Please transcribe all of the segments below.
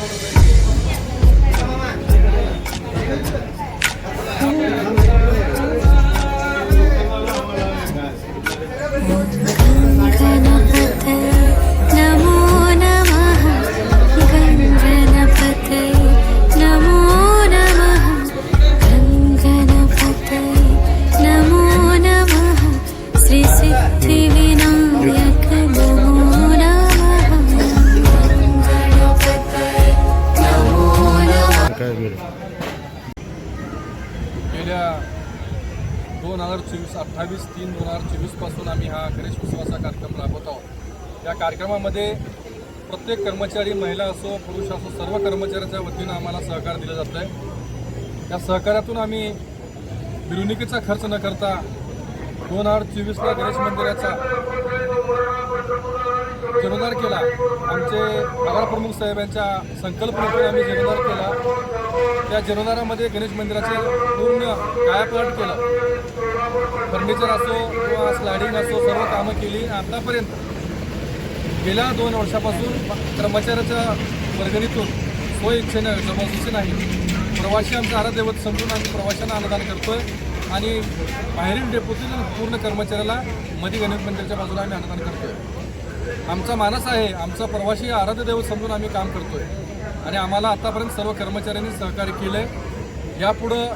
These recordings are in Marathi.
Thank you. गेल्या दोन हजार चोवीस अठ्ठावीस तीन दोन हजार चोवीसपासून आम्ही हा गणेश उत्सवाचा कार्यक्रम राबवत आहोत. या कार्यक्रमामध्ये प्रत्येक कर्मचारी महिला असो पुरुष असो सर्व कर्मचाऱ्यांच्या वतीनं आम्हाला सहकार दिला जात आहे या सहकार्यातून आम्ही मिरवणुकीचा खर्च न करता दोन हजार चोवीसला गणेश मंदिराचा आमचे नगरप्रमुख साहेब यांच्या संकल्पनेतून आम्ही जीर्णोद्धार केला. त्या जीर्णोद्धारामध्ये गणेश मंदिराचे पूर्ण कायापालट केलं. फर्निचर असो किंवा स्लायडिंग असो सर्व कामं केली आतापर्यंत गेल्या दोन वर्षापासून कर्मचाऱ्याच्या वर्गणीतून स्वइच्छेनं जबरदस्ती नाही. प्रवासी आमचं आराध्यवत समजून आम्ही प्रवाशांना अनुदान करतोय आणि बाहेरील डेपोतील पूर्ण कर्मचाऱ्याला मध्ये गणेश मंदिराच्या बाजूला आम्ही अनुदान करतोय. आमचा मानस आहे आमचा प्रवासी आराध्य दैवत समजून आम्ही काम करतोय. आणि आम्हाला आतापर्यंत सर्व कर्मचाऱ्यांनी सहकार्य केलंय. यापुढं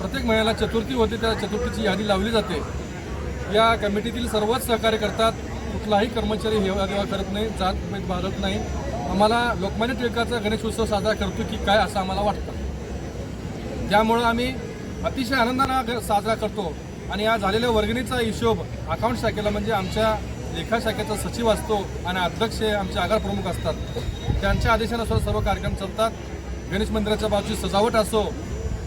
प्रत्येक महिन्याला चतुर्थी होते त्या चतुर्थीची यादी लावली जाते. या कमिटीतील सर्वच सहकार्य करतात. कुठलाही कर्मचारी हेवा देवा करत नाही जात भेद बाळगत नाही. आम्हाला लोकमान्य टिळकाचा गणेशोत्सव साजरा करतो की काय असं आम्हाला वाटतं. त्यामुळं आम्ही अतिशय आनंदानं साजरा करतो. आणि या झालेल्या वर्गणीचा हिशोब अकाउंट शाखेला म्हणजे आमच्या लेखा शाखेचा सचिव असतो आणि अध्यक्ष हे आमचे आगार प्रमुख असतात. त्यांच्या आदेशानुसार सर्व कार्यक्रम चालतात. गणेश मंदिराच्या बाजूची सजावट असो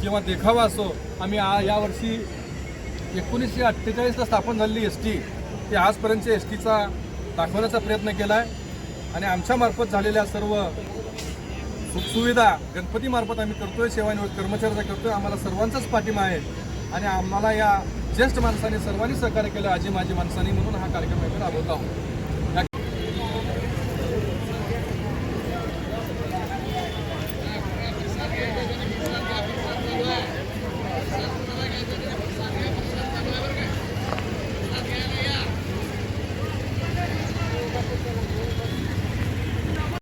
किंवा देखावा असो आम्ही आ यावर्षी एकोणीसशे अठ्ठेचाळीसला स्थापन झालेली एस टी ते आजपर्यंतच्या एस टीचा दाखवण्याचा प्रयत्न केला आहे आणि आमच्यामार्फत झालेल्या सर्व सुखसुविधा गणपतीमार्फत आम्ही करतोय सेवानिवृत्त कर्मचाऱ्याचा करतोय. आम्हाला सर्वांचाच पाठिंबा आहे. आणि आम्हाला या ज्येष्ठ माणसाने सर्वांनी सहकार्य केलं आजी माझी माणसांनी म्हणून हा कार्यक्रम आम्ही राबवत आहोत.